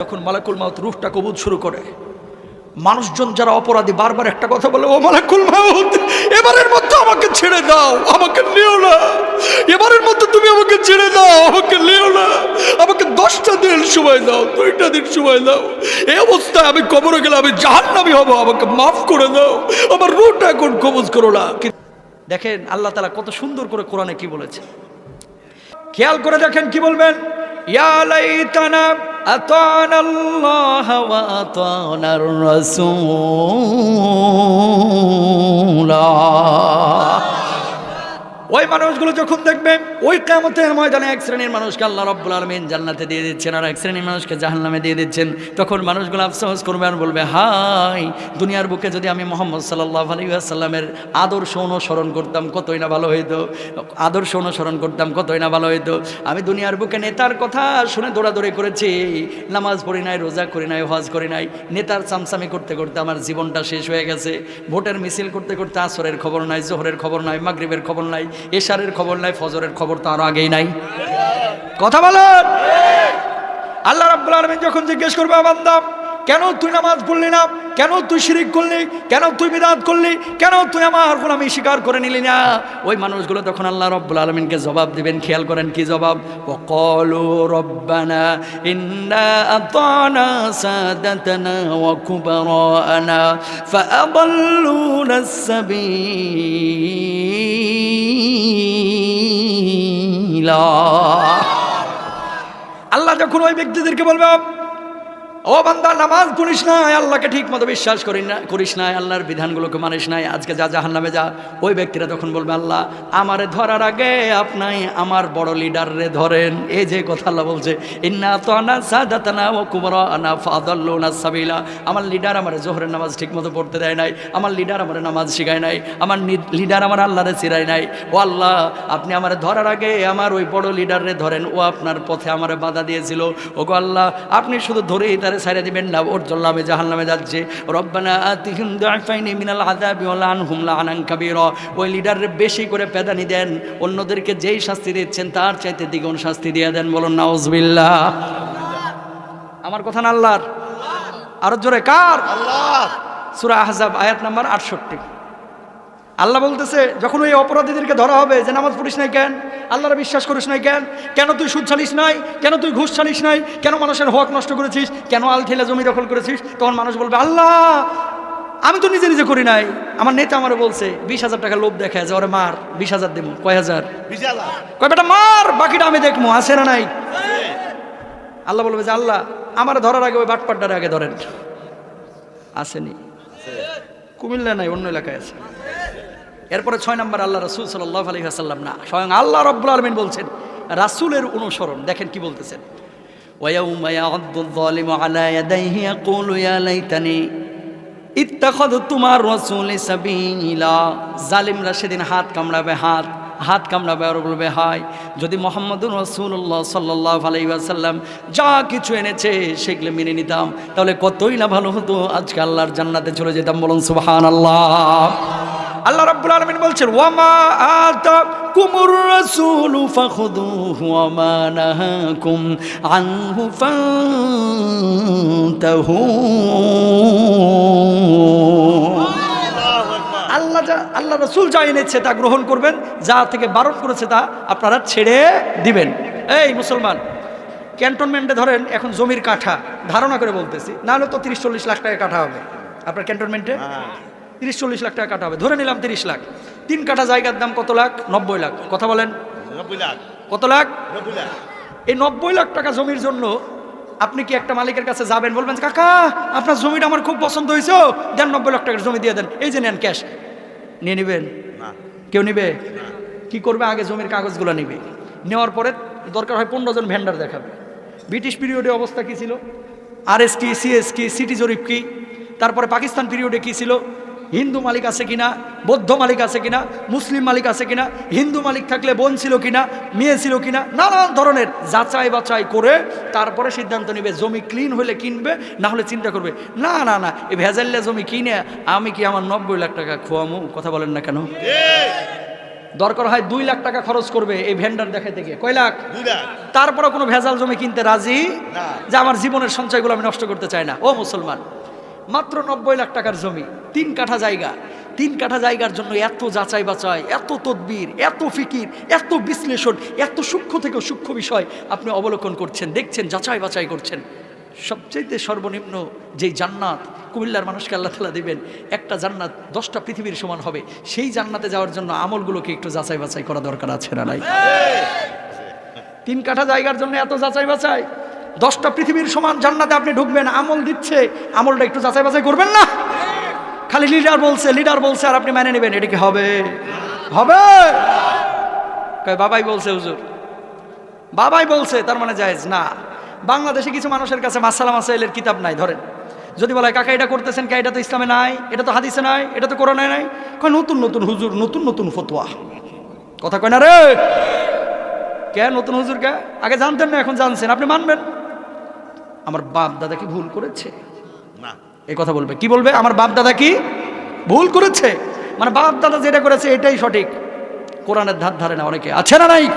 যখন মালাকুল মাউত রুহটা কবুল শুরু করে, মানুষজন যারা অপরাধী বারবার একটা কথা বলে, ও মালাকুল মাউত, এবারের মধ্যে আমাকে ছেড়ে দাও, আমাকে নিও না। এবারের মধ্যে তুমি আমাকে ছেড়ে দাও, আমাকে নিও না। আমাকে দশটা দিন সময় দাও, দুইটা দিন সময় দাও। এই অবস্থায় আমি কবরে গেলে আমি জাহান্নামি হব, আমাকে মাফ করে দাও। আমার রুহটা এখন কবুজ করো না। দেখেন, আল্লাহ তালা কত সুন্দর করে কোরআনে কি বলেছে। খেয়াল করে দেখেন কি বলবেন? ইয়া লাইতানা আতানা আল্লাহ ওয়া আতানার রাসূলা ওই মানুষগুলো যখন দেখবে, ওই কামতের ময়দানে এক শ্রেণির মানুষকে আল্লাহ রব্বুল আলমিন জান্নাতে দিয়ে দিচ্ছেন, আর এক শ্রেণির মানুষকে জাহান্নামে দিয়ে দিচ্ছেন। তখন মানুষগুলো আফসোস করবে আর বলবে, হাই, দুনিয়ার বুকে যদি আমি মোহাম্মদ সাল্লাহ আলাইসাল্লামের আদর্শ অনুসরণ করতাম, কতই না ভালো হইতো। আদর্শ অনুসরণ করতাম, কতই না ভালো হইতো। আমি দুনিয়ার বুকে নেতার কথা শুনে দৌড়াদৌড়ি করেছি, নামাজ পড়ি নাই, রোজা করি নাই হজ করি নাই। নেতার চামচামি করতে করতে আমার জীবনটা শেষ হয়ে গেছে। ভোটের মিছিল করতে করতে আসরের খবর নাই, জোহরের খবর নাই, মাগরিবের খবর নাই। এশারের খবর নাই, ফজরের খবর তো আরও আগেই নাই। কথা বলেন আল্লাহ রাব্বুল আলামিন যখন জিজ্ঞেস করবে, বান্দা কেন তুই নামাজ পড়লি না? কেন তুই শিরিক করলি? কেন তুই বিদাত করলি? কেন তুই আমার গোলামি স্বীকার করে নিলি না? ওই মানুষগুলো তখন আল্লাহ রব্বুল আলমিনকে জবাব দিবেন, খেয়াল করেন কি জবাব? কলু রব্বানা ইন্না আল্লাহ যখন ওই ব্যক্তিদেরকে বলবে ও বান্দা, নামাজ পড়িস না, আল্লাহকে ঠিক মতো বিশ্বাস করি না, করিস না, আল্লাহর বিধানগুলোকে মানিস নাই আজকে যা জাহান নামে যা, ওই ব্যক্তিরা তখন বলবে, আল্লাহ, আমারে ধরার আগে আপনি আমার বড় লিডাররে ধরেন। এই যে কথা আল্লাহ বলছে, ইন্না তো আনা সাদাতানা ও আনা সাবিলা। আমার লিডার আমার জোহরের নামাজ ঠিক মতো পড়তে দেয় নাই, আমার লিডার আমার নামাজ শিখায় নাই, আমার লিডার আমার আল্লাহরে চিরায় নাই। ও আল্লাহ, আপনি আমার ধরার আগে আমার ওই বড় লিডাররে ধরেন, ও আপনার পথে আমার বাধা দিয়েছিল। ও গো আল্লাহ, আপনি শুধু ধরেই তারে সাইরে দিবেন না ওর জন্য আমি জাহান নামে যাচ্ছে। রব্বানা আতিহিম দাইফাইনি মিনাল আযাবি ওয়া লানহুম লানান কাবীরা। ওই লিডারে বেশি করে পেদানি দেন অন্যদেরকে যেই শাস্তি দিচ্ছেন তার চাইতে দ্বিগুণ শাস্তি দিয়ে দেন বলুন নাউজুবিল্লাহ। আমার কথা না আল্লাহর? আরও জোরে কার? আল্লাহ সূরা আহজাব আয়াত নাম্বার আটষট্টি। আল্লাহ বলতেছে যখন ওই অপরাধীদেরকে ধরা হবে যে নামাজ পড়িস নাই কেন? আল্লাহরা বিশ্বাস করিস নাই কেন? কেন তুই সুদ ছালিস নাই? কেন তুই ঘুষ ছালিস নাই? কেন মানুষের হক নষ্ট করেছিস? কেন আল ঠেলে জমি দখল করেছিস? তখন মানুষ বলবে আল্লাহ আমি তো নিজে নিজে করি নাই। আমার নেতা আমারে বলছে বিশ হাজার টাকা লোভ দেখা যে ওরে মার বিশ হাজার দেবো কয় হাজার? কয় বেটা মার বাকিটা আমি দেখব আছে না নাই? আল্লাহ বলবে যে আল্লাহ আমার ধরার আগে ওই বাটপাড্ডার আগে ধরেন। আসেনি। কুমিল্লা নাই অন্য এলাকায় আছে। এরপরে ছয় নম্বর আল্লাহ রসুল সাল্লাহ আলী আসাল্লাম না স্বয়ং আল্লাহ রব্বুল আলমিন বলছেন রাসুলের অনুসরণ দেখেন কি বলতেছেন ويوم يعض الظالم على يديه يقول يا ليتني اتخذت مع الرسول سبيلا জালিমরা সেদিন হাত কামড়াবে হাত হাত কামড়াবে আর বলবে হায় যদি মোহাম্মদুর রসুল্লাহ সাল্লাহ আলাইসাল্লাম যা কিছু এনেছে সেগুলো মেনে নিতাম তাহলে কতই না ভালো হতো আজকে আল্লাহর জান্নাতে চলে যেতাম বলুন সুবহান আল্লাহ আল্লাহ রাব্বুল আলামিন বলছেন, ওয়ামা আতা কুমুর রাসূল ফাখুদুহু ওয়ামা নাহাকুম আনহু ফান্তাহু. আল্লাহ যা, আল্লাহ রসুল যা এনেছে তা গ্রহণ করবেন, যা থেকে বারণ করেছে তা আপনারা ছেড়ে দিবেন। এই মুসলমান, ক্যান্টনমেন্টে ধরেন এখন জমির কাঠা, ধারণা করে বলতেছি, নাহলে তো তিরিশ চল্লিশ লাখ টাকা কাঠা হবে। আপনার ক্যান্টনমেন্টে? তিরিশ চল্লিশ লাখ টাকা কাটা হবে ধরে নিলাম তিরিশ লাখ। তিন কাঠা জায়গার দাম কত লাখ? নব্বই লাখ। কথা বলেন। কত লাখ? লাখ। এই নব্বই লাখ টাকা জমির জন্য আপনি কি একটা মালিকের কাছে যাবেন বলবেন কাকা আপনার জমিটা আমার খুব পছন্দ হয়েছে দেন নব্বই লাখ টাকার জমি দিয়ে দেন। এই যে নেন ক্যাশ। নিয়ে নেবেন? কেউ নিবে? কি করবে? আগে জমির কাগজগুলো নিবে। নেওয়ার পরে দরকার হয় পনেরো জন ভেন্ডার দেখাবে। ব্রিটিশ পিরিয়ডে অবস্থা কি ছিল? আর এস কি সিএস কি সিটি জরিপ কি? তারপরে পাকিস্তান পিরিয়ডে কি ছিল? হিন্দু মালিক আছে কিনা বৌদ্ধ মালিক আছে কিনা মুসলিম মালিক আছে কিনা হিন্দু মালিক থাকলে বোন ছিল কিনা মেয়ে ছিল কিনা নানান ধরনের যাচাই বাছাই করে তারপরে সিদ্ধান্ত নেবে জমি ক্লিন হলে কিনবে না হলে চিন্তা করবে না না না এই ভেজাল্লা জমি কিনে আমি কি আমার নব্বই লাখ টাকা খোয়ামু? কথা বলেন না কেন? দরকার হয় দুই লাখ টাকা খরচ করবে এই ভেন্ডার দেখাতে গিয়ে। কয় লাখ? তারপরে কোনো ভেজাল জমি কিনতে রাজি? যে আমার জীবনের সঞ্চয়গুলো আমি নষ্ট করতে চাই না। ও মুসলমান মাত্র নব্বই লাখ টাকার জমি তিন কাঠা জায়গা। তিন কাঠা জায়গার জন্য এত যাচাই বাছাই এত তদবির এত ফিকির এত বিশ্লেষণ এত সূক্ষ্ম থেকে সূক্ষ্ম বিষয় আপনি অবলোকন করছেন দেখছেন যাচাই বাছাই করছেন। সবচেয়ে সর্বনিম্ন যেই জান্নাত কুমিল্লার মানুষকে আল্লাহ তালা দিবেন একটা জান্নাত দশটা পৃথিবীর সমান হবে। সেই জান্নাতে যাওয়ার জন্য আমলগুলোকে একটু যাচাই বাছাই করা দরকার আছে না নাই? তিন কাঠা জায়গার জন্য এত যাচাই বাছাই দশটা পৃথিবীর সমান জান্নাতে আপনি ঢুকবেন, আমল দিচ্ছে, আমলটা একটু যাচাই বাছাই করবেন না? খালি লিডার বলছে লিডার বলছে, আর আপনি মেনে নেবেন, এটা কি হবে? হবে! বাবাই বলছে, হুজুর। বাবাই বলছে, তার মানে জায়েজ? না। বাংলাদেশে কিছু মানুষের কাছে মাসালা মাসাইলের কিতাব নাই, ধরেন। যদি বলে, কাকা, এটা করতেছেন কে? এটা তো ইসলামে নাই, এটা তো হাদিসে নাই, এটা তো কোরআনে নাই। কয়, নতুন নতুন হুজুর, নতুন নতুন ফতোয়া। কথা কয় না রে? কে নতুন হুজুর কে? আগে জানতেন না, এখন জানছেন। আপনি মানবেন? আমার বাপ দাদা কি ভুল করেছে? না। এই কথা বলবে। কি বলবে? আমার বাপ দাদা কি ভুল করেছে? মানে বাপ দাদা যেটা করেছে এটাই সঠিক। কোরআনের ধার ধারে না অনেকে। আছে না নাই?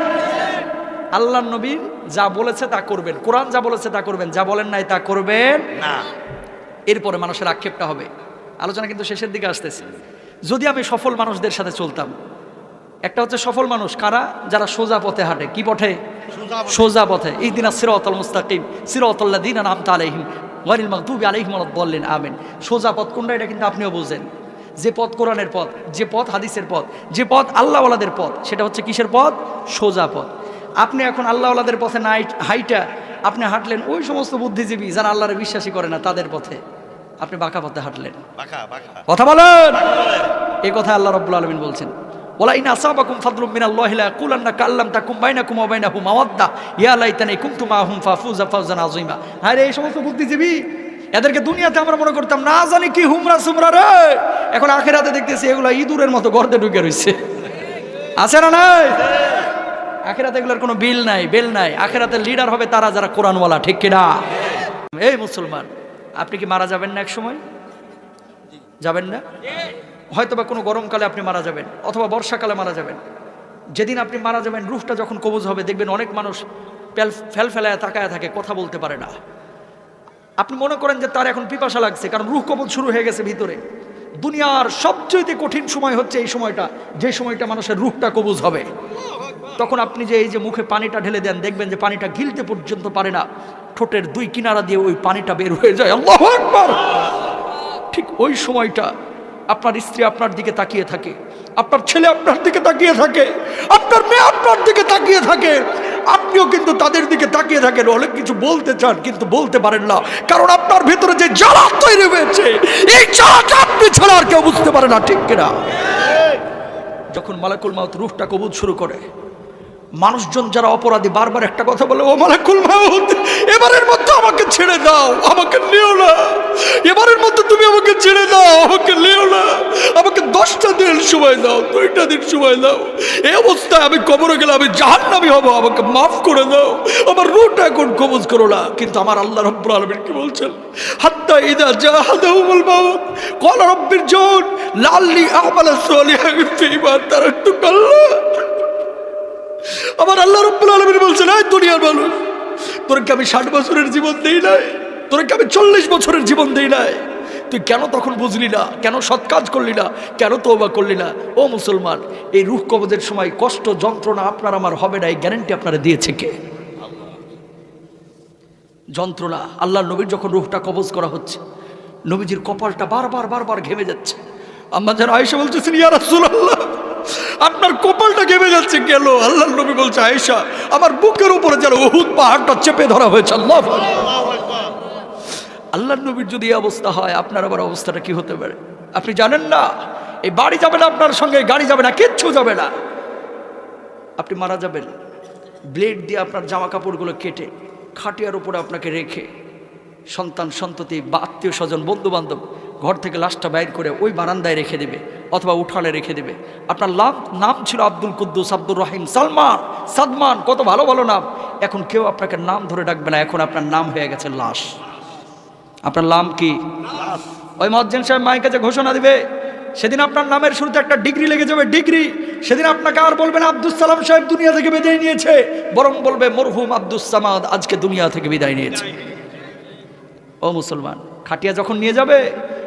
আল্লাহ নবী যা বলেছে তা করবেন। কোরআন যা বলেছে তা করবেন। যা বলেন নাই তা করবেন। না। এরপরে মানুষের আক্ষেপটা হবে। আলোচনা কিন্তু শেষের দিকে আসতেছে। যদি আমি সফল মানুষদের সাথে চলতাম একটা হচ্ছে সফল মানুষ কারা? যারা সোজা পথে হাঁটে। কি পথে? সোজা পথে। এই দিন সিরাতাল মুস্তাকিম। সিরাতাল্লাহ দিন নাম আলাইহিম ওয়ারিল মাকদুবি আলাইহিম বললেন আমেন। সোজা পথ কোনটা? এটা কিন্তু আপনিও বুঝেন। যে পথ কোরআনের পথ যে পথ হাদিসের পথ যে পথ আল্লাহওয়ালাদের পথ সেটা হচ্ছে কিসের পথ? সোজা পথ। আপনি এখন আল্লাহওয়ালাদের পথে নাইট হাইটা আপনি হাঁটলেন ওই সমস্ত বুদ্ধিজীবী যারা আল্লাহরে বিশ্বাসী করে না তাদের পথে আপনি বাঁকা পথে হাঁটলেন। কথা বলেন? এই কথা আল্লাহ রব্বুল আলমিন বলছেন। ওলা ইন আসাবাকুম ফাদলুম মিনাল্লাহি লা কুলান্না কাল্লাম তাকুম বাইনাকুম ওয়া বাইনাহুম মাওয়াদ্দা ইয়া লাইতানি কুনতু মাহুম ফাফুজা ফাওজান আযীমা। আরে এই সমস্ত বুদ্ধিজীবী, এদেরকে দুনিয়াতে আমরা মনে করতাম, না জানি কি হুমরা সুমরা রে। এখন আখেরাতে দেখতেছি এগুলা ইঁদুরের মতো গর্তে ঢুকে রইছে। আছে না নাই? আখেরাতে এগুলোর কোনো বিল নাই, বেল নাই। আখেরাতে লিডার হবে তারা যারা কোরআনওয়ালা, ঠিক কিনা? এই মুসলমান, আপনি কি মারা যাবেন না এক সময়? যাবেন না? হয়তো বা কোনো গরমকালে আপনি মারা যাবেন, অথবা বর্ষাকালে মারা যাবেন। যেদিন আপনি মারা যাবেন রুহটা যখন কবজ হবে, দেখবেন অনেক মানুষ ফেল ফেল ফেলায় তাকায় থাকে, কথা বলতে পারে না। আপনি মনে করেন যে তার এখন পিপাসা লাগছে, কারণ রুহ কবজ শুরু হয়ে গেছে ভিতরে। দুনিয়ার সবচেয়ে কঠিন সময় হচ্ছে এই সময়টা, যে সময়টা মানুষের রুহটা কবুজ হবে। তখন আপনি যে এই যে মুখে পানিটা ঢেলে দেন, দেখবেন যে পানিটা গিলতে পর্যন্ত পারে না। ঠোঁটের দুই কিনারা দিয়ে ওই পানিটা বের হয়ে যায়। ঠিক ওই সময়টা আপনার স্ত্রী আপনার দিকে তাকিয়ে থাকে, আপনার ছেলে আপনার দিকে তাকিয়ে থাকে, আপনার মেয়ে আপনার দিকে তাকিয়ে থাকে, আপনিও কিন্তু তাদের দিকে তাকিয়ে থাকেন, অনেক কিছু বলতে চান কিন্তু বলতে পারেন না। কারণ আপনার ভেতরে যে জ্বালা তৈরি হয়েছে, এই জ্বালাটা আপনি ছাড়া আর কেউ বুঝতে পারে না, ঠিক কিনা? যখন মালাকুল মাউত রুফটা কবুল শুরু করে মানুষজন যারা অপরাধী বারবার একটা কথা বলে, ও মানে মাহুদ এবারের মধ্যে আমাকে ছেড়ে দাও, আমাকে নিও না। এবারের মধ্যে তুমি আমাকে ছেড়ে দাও, আমাকে নিও না। আমাকে দশটা দিন সময় দাও, দুইটা দিন সময় দাও। এই অবস্থায় আমি কবরে গেলে আমি জাহান্নামি হব, আমাকে মাফ করে দাও। আমার রুটা এখন কবজ করো না। কিন্তু আমার আল্লাহ রব্বুল আলমিন কি বলছেন? হাত্তা ইদা জাহাদাহু বল মাহুদ কল রব্বির জোন লাল্লি আহমাল সোলিহা ফিমা তারা একটু আমার আল্লাহ রব্বুল আলমিন বলছেন, এই দুনিয়ার মানুষ, তোরকে আমি ষাট বছরের জীবন দেই নাই, তোরকে আমি চল্লিশ বছরের জীবন দেই নাই। তুই কেন তখন বুঝলি না? কেন সৎ কাজ করলি না? কেন তোবা করলি না? ও মুসলমান, এই রুহ কবজের সময় কষ্ট, যন্ত্রণা আপনার আমার হবে না, এই গ্যারেন্টি আপনারা দিয়েছে কে? যন্ত্রণা আল্লাহ নবীর যখন রুহটা কবজ করা হচ্ছে, নবীজির কপালটা বারবার বারবার ঘেমে যাচ্ছে। আম্মা যেন আয়েশা বলতেছেন, ইয়া রাসূলুল্লাহ আপনার কপালটা ঘেমে যাচ্ছে গেল আল্লাহ নবী বলছে, আয়েশা, আমার বুকের উপরে যেন উহুদ পাহাড়টা চেপে ধরা হয়েছে, আল্লাহ আল্লাহু নবীর যদি অবস্থা হয়, আপনার আবার অবস্থাটা কি হতে পারে? আপনি জানেন না? এই বাড়ি যাবে না আপনার সঙ্গে, গাড়ি যাবে না, কিচ্ছু যাবে না। আপনি মারা যাবেন। ব্লেড দিয়ে আপনার জামা কাপড়গুলো কেটে খাটিয়ার উপরে আপনাকে রেখে সন্তান, সন্ততি, বা আত্মীয় স্বজন বন্ধু বান্ধব ঘর থেকে লাশটা বাইর করে ওই বারান্দায় রেখে দেবে অথবা উঠানে রেখে দেবে। আপনার লাভ, নাম ছিল আব্দুল কুদ্দুস, আব্দুর রহিম, সালমান, সাদমান, কত ভালো ভালো নাম। এখন কেউ আপনাকে নাম ধরে ডাকবে না, এখন আপনার নাম হয়ে গেছে লাশ। আপনার নাম কি? ওই মজ্জেন সাহেব মায়ের কাছে ঘোষণা দিবে, সেদিন আপনার নামের শুরুতে একটা ডিগ্রি লেগে যাবে, ডিগ্রি। সেদিন আপনাকে আর বলবেন আব্দুল সালাম সাহেব দুনিয়া থেকে বিদায় নিয়েছে, বরং বলবে, মরহুম আব্দুস সামাদ আজকে দুনিয়া থেকে বিদায় নিয়েছে। ও মুসলমান, খাটিয়া যখন নিয়ে যাবে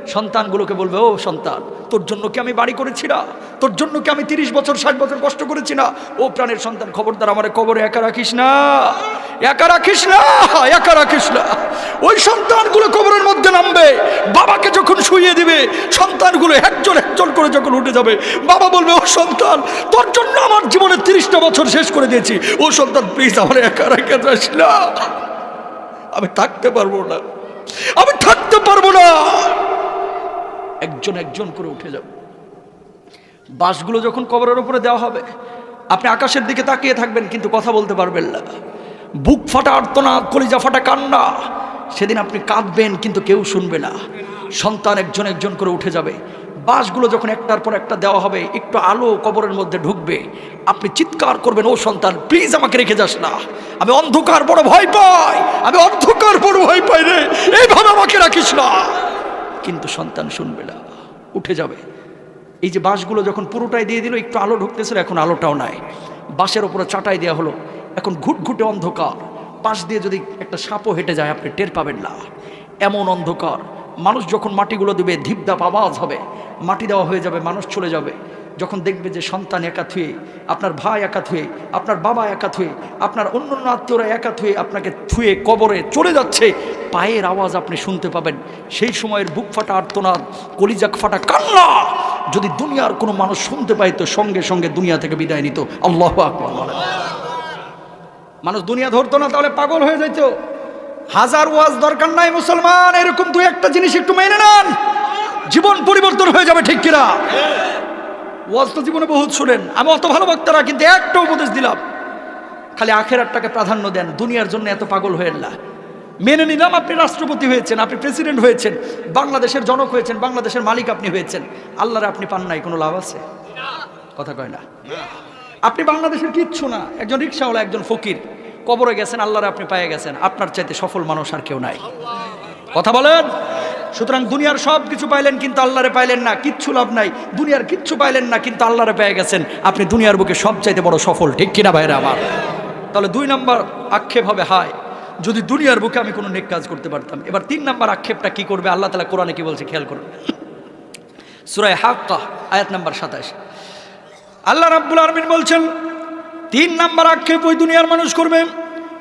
সন্তানগুলোকে বলবে, ও সন্তান, তোর জন্য কি আমি বাড়ি করেছি না? তোর জন্য কি আমি তিরিশ বছর, ষাট বছর কষ্ট করেছি না? ও প্রাণের সন্তান, খবরদার, আমার কবরে একা রাখিস না। একা রাখিস না, একা রাখিস না। ওই সন্তানগুলো কবরের মধ্যে নামবে। বাবাকে যখন শুইয়ে দিবে, সন্তানগুলো একজন একজন করে যখন উঠে যাবে, বাবা বলবে, ও সন্তান, তোর জন্য আমার জীবনের তিরিশটা বছর শেষ করে দিয়েছি। ও সন্তান প্লিজ আমার একা রেখে যাস না। আমি থাকতে পারব না। আমি থাকতে পারব না। একজন একজন করে উঠে যাবে বাসগুলো যখন কবরের উপরে দেওয়া হবে, আপনি আকাশের দিকে তাকিয়ে থাকবেন, কিন্তু কথা বলতে পারবেন না। বুক ফাটা আর্তনাদ, কলিজা ফাটা কান্না। সেদিন আপনি কাঁদবেন, কিন্তু কেউ শুনবে না। সন্তান একজন একজন করে উঠে যাবে। বাসগুলো যখন একটার পর একটা দেওয়া হবে, একটু আলো কবরের মধ্যে ঢুকবে। আপনি চিৎকার করবেন, ও সন্তান প্লিজ আমাকে রেখে যাস না। আমি অন্ধকার বড় ভয় পাই, আমি অন্ধকার বড় ভয় পাই রে। এইভাবে আমাকে রাখিস না। কিন্তু সন্তান শুনবে না, উঠে যাবে। এই যে বাঁশগুলো যখন পুরোটাই দিয়ে দিল, একটু আলো ঢুকতেছিল এখন আলোটাও নাই। বাঁশের ওপরে চাটাই দেওয়া হলো, এখন ঘুটঘুটে অন্ধকার। পাশ দিয়ে যদি একটা সাপও হেঁটে যায়, আপনি টের পাবেন না। এমন অন্ধকার, মানুষ যখন মাটিগুলো দেবে, ধিপধাপ আওয়াজ হবে। মাটি দেওয়া হয়ে যাবে, মানুষ চলে যাবে। যখন দেখবে যে সন্তান একা থুয়ে আপনার ভাই একা থুয়ে আপনার বাবা একা থুয়ে আপনার অন্য অন্য আত্মীয়রা একা থুয়ে আপনাকে থুয়ে কবরে চলে যাচ্ছে, পায়ের আওয়াজ আপনি শুনতে পাবেন। সেই সময়ের বুক ফাটা আর্তনাদ, কলিজাক ফাটা কান্না। যদি দুনিয়ার কোনো মানুষ শুনতে পাইতো, সঙ্গে সঙ্গে দুনিয়া থেকে বিদায় নিত। আল্লাহ মানুষ দুনিয়া ধরতো না, তাহলে পাগল হয়ে যেত হাজার ওয়াজ দরকার নাই মুসলমান, এরকম দু একটা জিনিস একটু মেনে নেন। জীবন পরিবর্তন হয়ে যাবে, ঠিক কিনা? ওয়াজ তো জীবনে বহুত শুনেন। আমি অত ভালো বক্তারা, কিন্তু একটা উপদেশ দিলাম। খালি আখেরাতটাকে প্রাধান্য দেন। দুনিয়ার জন্য এত পাগল হয়েন না মেনে নিলাম আপনি রাষ্ট্রপতি হয়েছেন, আপনি প্রেসিডেন্ট হয়েছেন, বাংলাদেশের জনক হয়েছেন, বাংলাদেশের মালিক আপনি হয়েছেন। আল্লাহর আপনি পান নাই, কোনো লাভ আছে? কথা কয় না। আপনি বাংলাদেশের কিচ্ছু না। একজন রিক্সাওয়ালা একজন ফকির। কবরে গেছেন, আল্লাহর আপনি পায়ে গেছেন। আপনার চাইতে সফল মানুষ আর কেউ নাই। কথা বলেন? সুতরাং দুনিয়ার সব কিছু পাইলেন কিন্তু আল্লাহরে পাইলেন না, কিচ্ছু লাভ নাই। দুনিয়ার কিচ্ছু পাইলেন না কিন্তু আল্লাহরে পেয়ে গেছেন। আপনি দুনিয়ার বুকে সব চাইতে বড় সফল, ঠিক কিনা বাইরে আমার? তাহলে দুই নম্বর আক্ষেপ হবে, হায়, যদি দুনিয়ার বুকে আমি কোনো নেক কাজ করতে পারতাম। এবার তিন নম্বর আক্ষেপটা কি করবে? আল্লাহ তালা কোরআনে কি বলছে খেয়াল করুন। সুরায় হাক্কা, আয়াত নাম্বার সাতাশ। আল্লাহ রাব্বুল আরমিন বলছেন, তিন নাম্বার আক্ষেপ ওই দুনিয়ার মানুষ করবে।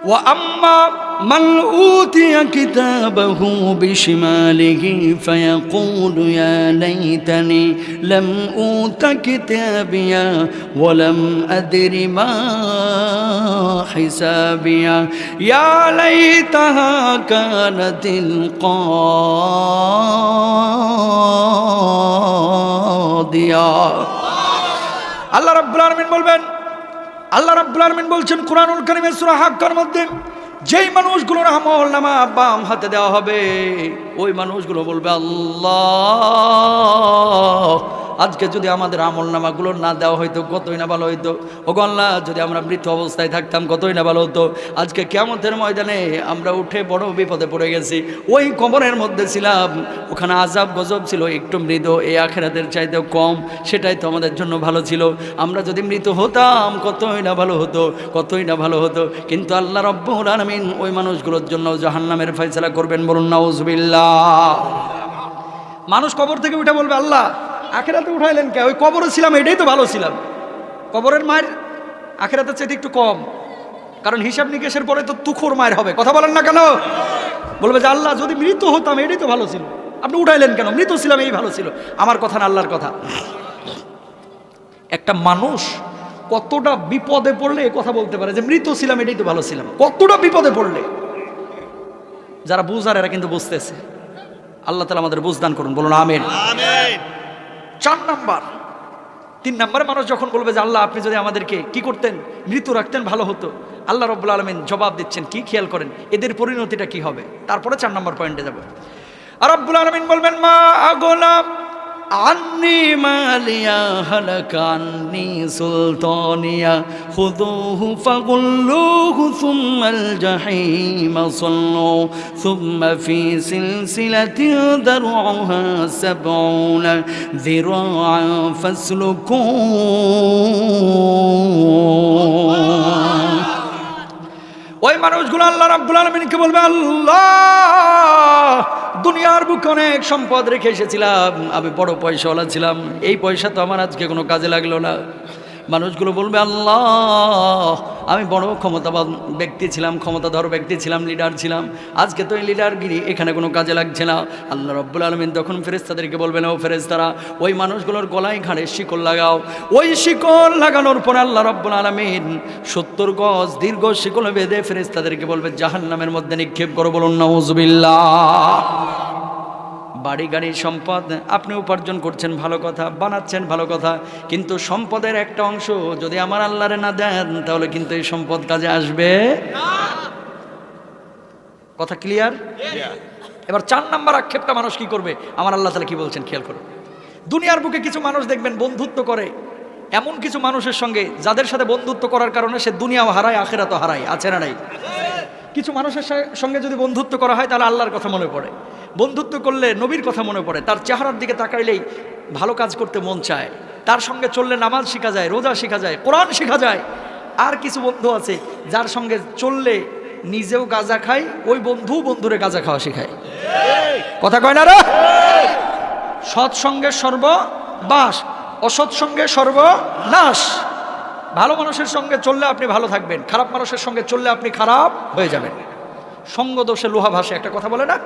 ও আম্মা من أوتي كتابه بشماله فيقول يا ليتني لم أوت كتابيا ولم أدر ما حسابيا يا ليتها كانت القاضية আল্লাহ রাব্বুল আলামিন বলবেন আল্লাহ রাব্বুল আলামিন বলছেন কুরআনুল কারীমের সূরা হাক্কার মধ্যে যেই মানুষগুলোর আমল নামা বাম হাতে দেওয়া হবে ওই মানুষগুলো বলবে আল্লাহ। আজকে যদি আমাদের আমল নামাগুলো না দেওয়া হয়তো কতই না ভালো হইতো? ও আল্লাহ, যদি আমরা মৃত অবস্থায় থাকতাম, কতই না ভালো হতো? আজকে কেমতের ময়দানে আমরা উঠে বড় বিপদে পড়ে গেছি। ওই কবরের মধ্যে ছিলাম। ওখানে আজাব গজব ছিল, একটু মৃদ এই আখেরাতের চাইতেও কম, সেটাই তো আমাদের জন্য ভালো ছিল। আমরা যদি মৃত হতাম, কতই না ভালো হতো, কতই না ভালো হতো? কিন্তু আল্লাহ রব্বুল আলমিন ওই মানুষগুলোর জন্য জাহান্নামের ফয়সলা করবেন বলুন, নাউজবিল্লাহ। মানুষ কবর থেকে উঠে বলবে, আল্লাহ আখেরাতে উঠাইলেন কে? ওই কবরে ছিলাম, এটাই তো ভালো ছিলাম। কবরের মায়ের আখেরাতে চাইতে একটু কম। কারণ হিসাব নিকেশের পরে তো তুখোর মায়ের হবে। কথা বলেন না কেন? বলবে যে আল্লাহ, যদি মৃত হতাম, এটাই তো ভালো ছিল। আপনি উঠাইলেন কেন? মৃত ছিলাম, এই ভালো ছিল। আমার কথা না আল্লাহর কথা। একটা মানুষ কতটা বিপদে পড়লে এ কথা বলতে পারে যে, মৃত ছিলাম, এটাই তো ভালো ছিলাম। কতটা বিপদে পড়লে? যারা বুঝার এরা কিন্তু বুঝতেছে। আল্লাহ তালা আমাদের বুঝদান করুন, বলুন আমিন। চার নাম্বার, তিন নাম্বারে মানুষ যখন বলবে যে, আল্লাহ, আপনি যদি আমাদেরকে কি করতেন, মৃত্যু রাখতেন, ভালো হতো। আল্লাহ রব্বুল আলমিন জবাব দিচ্ছেন, কি খেয়াল করেন, এদের পরিণতিটা কি হবে? তারপরে চার নম্বর পয়েন্টে যাব। আর রব্বুল আলমিন বলবেন, মা আগোলা عني ماليا هلك عني سلطانيا. خذوه فغلوه ثم الجحيم صلوا. ثم في سلسلة ذرعها سبعون ذراعا فاسلكوه ওই মানুষগুলো আল্লাহ রাব্বুল আলামিনকে বলবে, আল্লাহ, দুনিয়ার বুকে অনেক সম্পদ রেখে এসেছিলাম। আমি বড় পয়সাওয়ালা ছিলাম। এই পয়সা তো আমার আজকে কোনো কাজে লাগল না। মানুষগুলো বলবে, আল্লাহ, আমি বড় ক্ষমতাবান ব্যক্তি ছিলাম, ক্ষমতাধর ব্যক্তি ছিলাম লিডার ছিলাম। আজকে তো এই লিডারগিরি এখানে কোনো কাজে লাগছে না। আল্লাহ রব্বুল আলমিন তখন ফেরেস্তাদেরকে বলবেন, ও ফেরেস্তারা ওই মানুষগুলোর গলায় ঘাড়ে শিকল লাগাও। ওই শিকল লাগানোর পর আল্লাহ রব্বুল আলমিন সত্তর গজ দীর্ঘ শিকল বেঁধে ফেরেস্তাদেরকে বলবে, জাহান্নামের মধ্যে নিক্ষেপ করো বলুন নওজবিল্লাহ বাড়ি গাড়ি সম্পদ আপনি উপার্জন করছেন ভালো কথা বানাচ্ছেন ভালো কথা কিন্তু সম্পদের একটা অংশ যদি আমার আল্লাহরে না দেন তাহলে কিন্তু এই সম্পদ কাজে আসবে কথা ক্লিয়ার এবার চার নাম্বার আক্ষেপটা মানুষ কি করবে? আমার আল্লাহ তালা কি বলছেন? খেয়াল করুন। দুনিয়ার বুকে কিছু মানুষ দেখবেন বন্ধুত্ব করে। এমন কিছু মানুষের সঙ্গে যাদের সাথে বন্ধুত্ব করার কারণে সে দুনিয়াও হারায় আখেরা তো হারায়। আছে না নাই? কিছু মানুষের সঙ্গে যদি বন্ধুত্ব করা হয় তাহলে আল্লাহর কথা মনে পড়ে। বন্ধুত্ব করলে নবীর কথা মনে পড়ে। তার চেহারার দিকে তাকাইলেই ভালো কাজ করতে মন চায়। তার সঙ্গে চললে নামাজ শেখা যায়, রোজা শেখা যায়, কোরআন শেখা যায়। আর কিছু বন্ধু আছে যার সঙ্গে চললে নিজেও গাঁজা খায়, ওই বন্ধু বন্ধুরে গাঁজা খাওয়া শেখায়। কথা কয় না রে? সৎসঙ্গে সর্ববাস অসৎ সঙ্গে সর্বনাশ। ভালো মানুষের সঙ্গে চললে আপনি ভালো থাকবেন, খারাপ মানুষের সঙ্গে চললে আপনি খারাপ হয়ে যাবেন। সঙ্গ দোষে লোহা ভাসে, একটা কথা বলে না?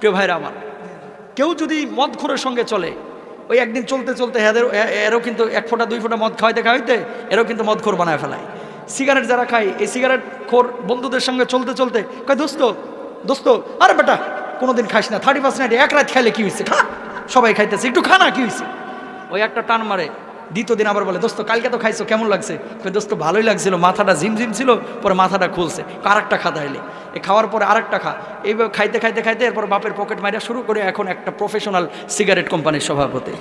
প্রিয় ভাইরা আমার, কেউ যদি মদ খোরের সঙ্গে চলে, ওই একদিন চলতে চলতে এ- এরও কিন্তু এক ফোঁটা, দুই ফোঁটা মদ খাওয়াইতে খাওয়াইতে এরও কিন্তু মদ খোর বানায় ফেলায়। সিগারেট যারা খায়, এই সিগারেট খোর বন্ধুদের সঙ্গে চলতে চলতে কয়, দোস্ত দোস্ত, আরে বেটা, কোনোদিন খাইস না থার্টি পার্সেন্ট এক রাত খাইলে কি হয়েছে খা, সবাই খাইতেছে, একটু খা না, কি হয়েছে ওই একটা টান মারে দ্বিতীয় দিন আবার বলে, দোস্ত, কালকে তো খাইছো, কেমন লাগছে? দোস্ত, ভালোই লাগছিল, মাথাটা ঝিমঝিম ছিল, পরে মাথাটা খুলছে আরেকটা খা তাইলে। এ খাওয়ার পরে আরেকটা খা। এইভাবে খাইতে খাইতে খাইতে এরপর বাপের পকেট মাইরা শুরু করে এখন একটা প্রফেশনাল সিগারেট কোম্পানির সভাপতি।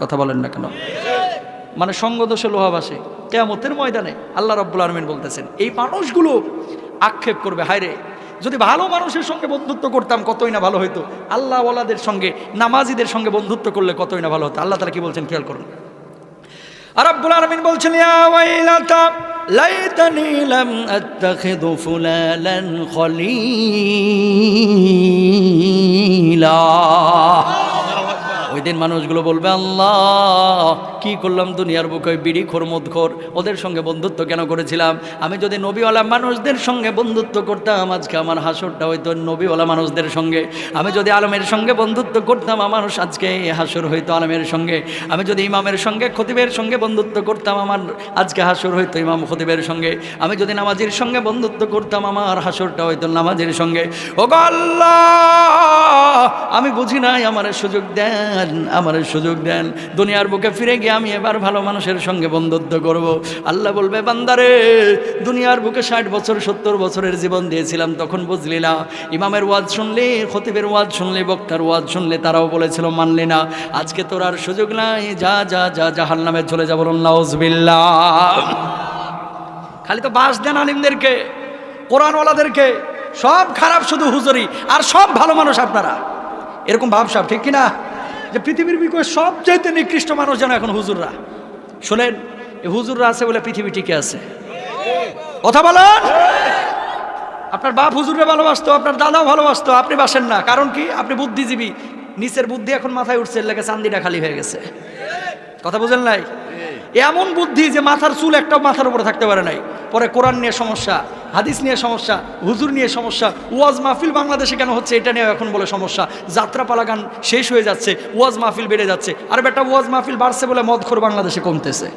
কথা বলেন না কেন? মানে সঙ্গদোষে লোহাবাসে। কেয়ামতের ময়দানে আল্লাহ রব্বুল আলমিন বলতেছেন, এই মানুষগুলো আক্ষেপ করবে হায়রে যদি ভালো মানুষের সঙ্গে বন্ধুত্ব করতাম, কতই না ভালো হইতো। আল্লাহ ওয়ালাদের সঙ্গে, নামাজিদের সঙ্গে বন্ধুত্ব করলে কতই না ভালো হতো। আল্লাহ তালা কি বলছেন, খেয়াল করুন। আর রব্বুল আলামিন বলছেন ইয়া ওয়াইলাতা লাইতানি লাম আত্তাখিযু ফুলালান খলিলা ওই দিন মানুষগুলো বলবে, আল্লাহ, কি করলাম দুনিয়ার বুকে বিড়ি খোর খোর? ওদের সঙ্গে বন্ধুত্ব কেন করেছিলাম? আমি যদি নবীওয়ালা মানুষদের সঙ্গে বন্ধুত্ব করতাম, আজকে আমার হাসরটা হইতো নবীওয়ালা মানুষদের সঙ্গে। আমি যদি আলমের সঙ্গে বন্ধুত্ব করতাম, আমার আজকে হাসর হইতো আলমের সঙ্গে। আমি যদি ইমামের সঙ্গে, খতিবের সঙ্গে বন্ধুত্ব করতাম, আমার আজকে হাসর হইতো ইমাম খতিবের সঙ্গে। আমি যদি নামাজির সঙ্গে বন্ধুত্ব করতাম, আমার হাসরটা হইতো নামাজের সঙ্গে। ও আল্লাহ, আমি বুঝি নাই, আমার সুযোগ দেন আমার সুযোগ দেন। দুনিয়ার বুকে ফিরে গিয়ে আমি এবার ভালো মানুষের সঙ্গে বন্ধুত্ব করব। আল্লাহ বলবে, বান্দারে, দুনিয়ার বুকে ষাট বছর, সত্তর বছরের জীবন দিয়েছিলাম, তখন বুঝলি না। ইমামের ওয়াজ শুনলে, খতিবের ওয়াজ শুনলে, বক্তার ওয়াজ শুনলে, তারাও বলেছিল, মানলি না। আজকে তোর আর সুযোগ নাই, যা যা যা, জাহান নামে চলে যাব নাউজবিল্লাহ। খালি তো বাস দেন আলিমদেরকে, কোরআনওয়ালাদেরকে, সব খারাপ শুধু হুজুরি, আর সব ভালো মানুষ আপনারা। এরকম ভাবসাব ঠিক কিনা? যে পৃথিবীর বিকয়ে সবচাইতে নিকৃষ্ট মানুষ যেন এখন হুজুররা। শোনেন হুজুররা আছে বলে পৃথিবী টিকে আছে। কথা বলেন? আপনার বাপ হুজুরে ভালোবাসতো, আপনার দাদাও ভালোবাসতো, আপনি বাসেন না। কারণ কি? আপনি বুদ্ধিজীবী। নিচের বুদ্ধি এখন মাথায় উঠছে লেগে চান্দিটা খালি হয়ে গেছে। কথা বুঝেন নাই? এমন বুদ্ধি যে মাথার চুল একটা মাথার উপরে থাকতে পারে নাই। পরে কোরআন নিয়ে সমস্যা, হাদিস নিয়ে সমস্যা, হুজুর নিয়ে সমস্যা, ওয়াজ মাহফিল বাংলাদেশে কেন হচ্ছে এটা নিয়ে এখন বলে সমস্যা। যাত্রা পালাগান শেষ হয়ে যাচ্ছে, ওয়াজ মাহফিল বেড়ে যাচ্ছে। আর বেটা, ওয়াজ মাহফিল বাড়ছে বলে মদখোর বাংলাদেশে কমতেছে।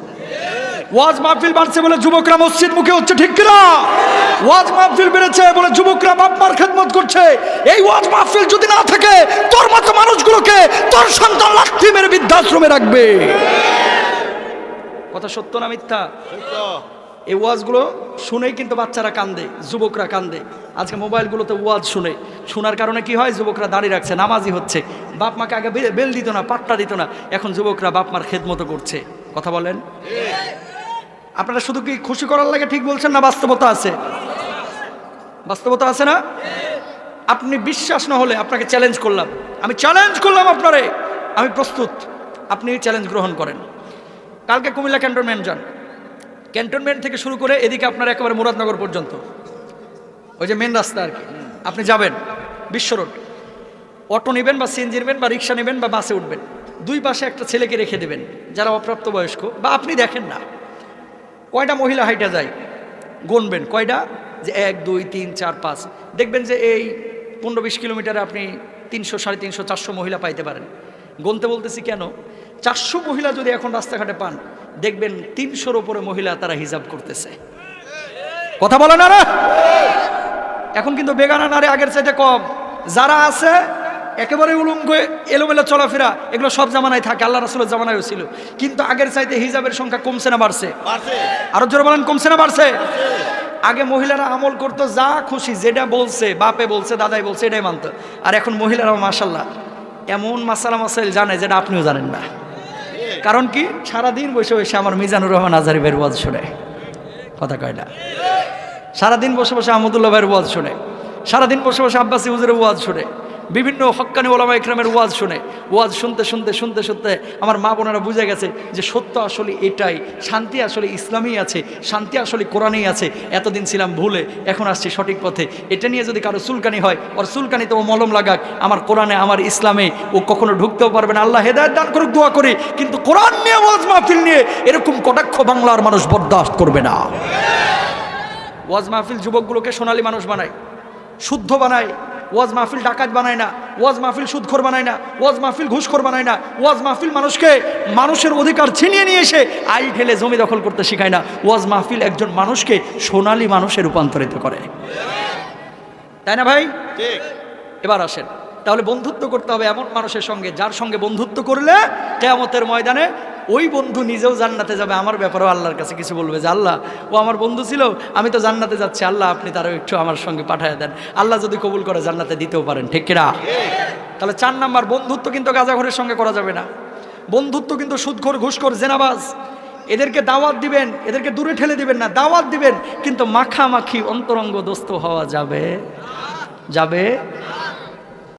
ওয়াজ মাহফিল বাড়ছে বলে যুবকরা মসজিদ মুখে হচ্ছে ঠিক কিনা? ওয়াজ মাহফিল বেড়েছে বলে যুবকরা বাপমার খেদমত করছে। এই ওয়াজ মাহফিল যদি না থাকে, তোর মতো মানুষগুলোকে তোর সন্তান লাঠি মেরে বৃদ্ধাশ্রমে রাখবে। কথা সত্য না মিথ্যা? এই ওয়াজগুলো শুনেই কিন্তু বাচ্চারা কান্দে যুবকরা কান্দে। আজকে মোবাইলগুলোতে ওয়াজ শুনে। শোনার কারণে কি হয়? যুবকরা দাঁড়িয়ে রাখছে নামাজি হচ্ছে। বাপ মাকে আগে বেল দিত না পাট্টা দিত না। এখন যুবকরা বাপ মার খেদমতো করছে। কথা বলেন? আপনারা শুধু কি খুশি করার লাগে ঠিক বলছেন না বাস্তবতা আছে? বাস্তবতা আছে না? আপনি বিশ্বাস না হলে আপনাকে চ্যালেঞ্জ করলাম। আমি চ্যালেঞ্জ করলাম আপনারে। আমি প্রস্তুত। আপনি চ্যালেঞ্জ গ্রহণ করেন। কালকে কুমিল্লা ক্যান্টনমেন্ট যান। ক্যান্টনমেন্ট থেকে শুরু করে এদিকে আপনার একেবারে মুরাদনগর পর্যন্ত। ওই যে মেন রাস্তা আর কি আপনি যাবেন, বিশ্ব রোড। অটো নেবেন বা সিএনজি নেবেন বা রিক্সা নেবেন বা বাসে উঠবেন। দুই পাশে একটা ছেলেকে রেখে দেবেন, যারা অপ্রাপ্তবয়স্ক বা আপনি দেখেন না। কয়টা মহিলা হাইটা যায়? গুনবেন। কয়টা? যে এক, দুই, তিন, চার, পাঁচ। দেখবেন যে এই পনেরো বিশ কিলোমিটারে আপনি তিনশো, সাড়ে তিনশো, চারশো মহিলা পাইতে পারেন। গুনতে বলতেছি কেন? চারশো মহিলা যদি এখন রাস্তাঘাটে পান দেখবেন তিনশোর ওপরে মহিলা তারা হিজাব করতেছে। কথা বলে না এখন কিন্তু বেগানা নারী আগের চাইতে কম। যারা আছে একেবারে উলঙ্গ এলোমেলো চলাফেরা এগুলো সব জামানায় থাকে আল্লাহ রাসুলের জামানায়ও ছিল। কিন্তু আগের চাইতে হিজাবের সংখ্যা কমছে না বাড়ছে। আরও জোরে বলেন কমছে না বাড়ছে? আগে মহিলারা আমল করতো যা খুশি যেটা বলছে বাপে বলছে দাদাই বলছে এটাই মানতো। আর এখন মহিলারা মাসাল্লাহ এমন মাসালা মাসাইল জানে যেটা আপনিও জানেন না। কারণ কি? সারাদিন বসে বসে আমার মিজানুর রহমান আজারি ভাইয়ের ওয়াজ শুনে। কথা কয় না। সারাদিন বসে বসে আহমদুল্লাহ ভাইয়ের ওয়াজ শুনে। সারাদিন বসে বসে আব্বাসী হুজুরের ওয়াজ শুনে। বিভিন্ন হক্কানি ওলামা ইকরামের ওয়াজ শুনে, ওয়াজ শুনতে শুনতে শুনতে শুনতে আমার মা বোনেরা বুঝে গেছে যে সত্য আসলে এটাই, শান্তি আসলে ইসলামই আছে, শান্তি আসলে কোরআনেই আছে। এতদিন ছিলাম ভুলে, এখন আসছি সঠিক পথে। এটা নিয়ে যদি কারও চুলকানি হয়, ওর চুলকানিতে ও মলম লাগাক, আমার কোরআনে, আমার ইসলামে ও কখনো ঢুকতেও পারবে না। আল্লাহ হেদায়ত দান করুক, দোয়া করে, কিন্তু কোরআন নিয়ে, ওয়াজ মাহফিল নিয়ে এরকম কটাক্ষ বাংলার মানুষ বরদাস্ত করবে না। ওয়াজ মাহফিল যুবকগুলোকে সোনালী মানুষ বানায়। শুদ্ধ বানায়। ওয়াজ মাহফিল ডাকাত বানায় না ওয়াজ মাহফিল সুদখোর বানায় না ওয়াজ মাহফিল ঘুষখোর বানায় না ওয়াজ মাহফিল মানুষকে মানুষের অধিকার ছিনিয়ে নিয়ে এসে আই ঢেলে জমি দখল করতে শেখায় না। ওয়াজ মাহফিল একজন মানুষকে সোনালী মানুষে রূপান্তরিত করে। তাই না ভাই? ঠিক। এবার আসেন। তাহলে বন্ধুত্ব করতে হবে এমন মানুষের সঙ্গে যার সঙ্গে বন্ধুত্ব করলে কেয়ামতের ময়দানে ওই বন্ধু নিজেও জান্নাতে যাবে, আমার ব্যাপারেও আল্লাহর কাছে কিছু বলবে যে, আল্লাহ, ও আমার বন্ধু ছিল, আমি তো জান্নাতে যাচ্ছি, আল্লাহ, আপনি তারও একটু আমার সঙ্গে পাঠায় দেন। আল্লাহ যদি কবুল করে জান্নাতে দিতেও পারেন, ঠিক কিনা? তাহলে চার নাম্বার, বন্ধুত্ব কিন্তু গাঁজাঘরের সঙ্গে করা যাবে না। বন্ধুত্ব কিন্তু সুদখোর, ঘুষখোর, জেনাবাজ। এদেরকে দাওয়াত দিবেন, এদেরকে দূরে ঠেলে দিবেন না, দাওয়াত দিবেন, কিন্তু মাখামাখি অন্তরঙ্গ দোস্ত হওয়া যাবে? যাবে?